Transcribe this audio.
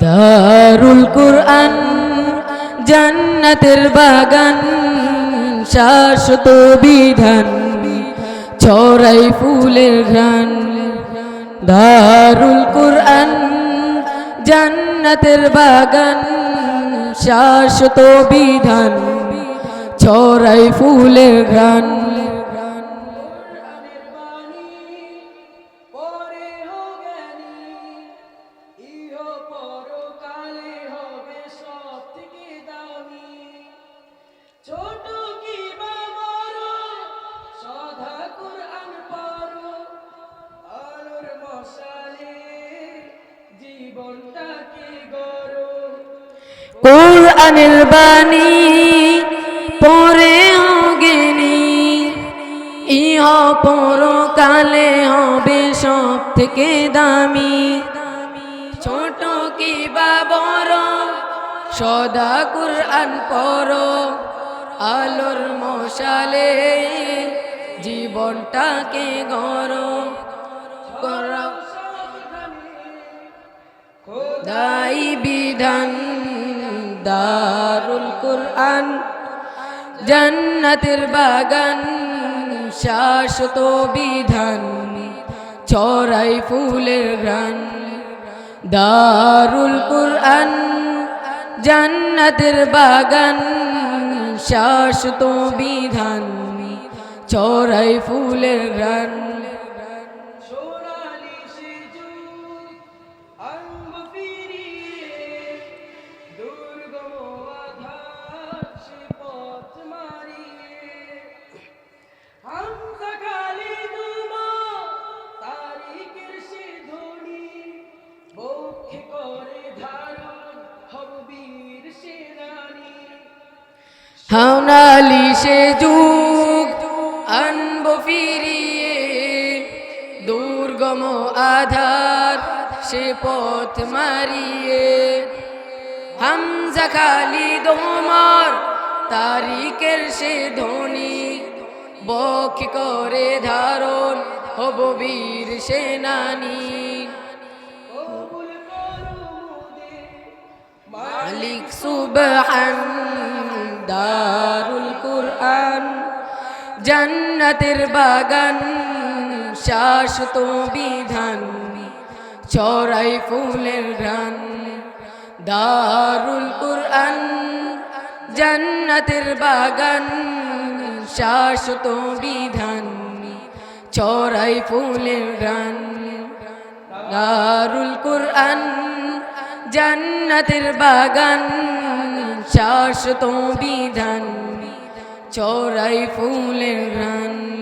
দারুল কুরআন, জান্নাতের বাগান, শাশ্বত বিধান ছড়াই ফুলের ঘ্রাণ। দারুল কুরআন, জান্নাতের বাগান, শাশ্বত বিধান ছড়াই ফুলের ঘ্রাণ। কোরআন পড়ো। আলোর মশালে জীবনটাকে গড়ো। কোরআনের বাণী পরে অগেনি ইহ পরকালে হবে সব থেকে দামি। ছোট কি বা বড়, সদা কোরআন পড়ো। আলোর মশালে জীবনটাকে গড়ো করো। দাই বিধান, দারুল কুরআন। জান্নাতের বাগান, শাশ্বত বিধান। ছড়াই ফুলের ঘ্রাণ। দারুল কুরআন। জান্নাতের বাগান, শাশ্বত বিধান। ছড়াই ফুলের সেনানী। হাওনালি সে আনব ফিরিয়ে, দুর্গম আধার সে পথ মারিয়ে। হামজা খালি দোমার তারিকের সে ধনী বক করে ধারণ হব বীর সেনানী। মালিক সুবহান দারুল কুরআন। জান্নাতের বাগান, শাশ্বত বিধান ছড়াই ফুলের ঘ্রাণ, দারুল কুরআন, জান্নাতের বাগান, শাশ্বত বিধান ছড়াই ফুলের ঘ্রাণ, দারুল কুরআন, জান্নাতের বাগান, শাশ্বত বিধান। চড়াই ফুলের ঘ্রাণ।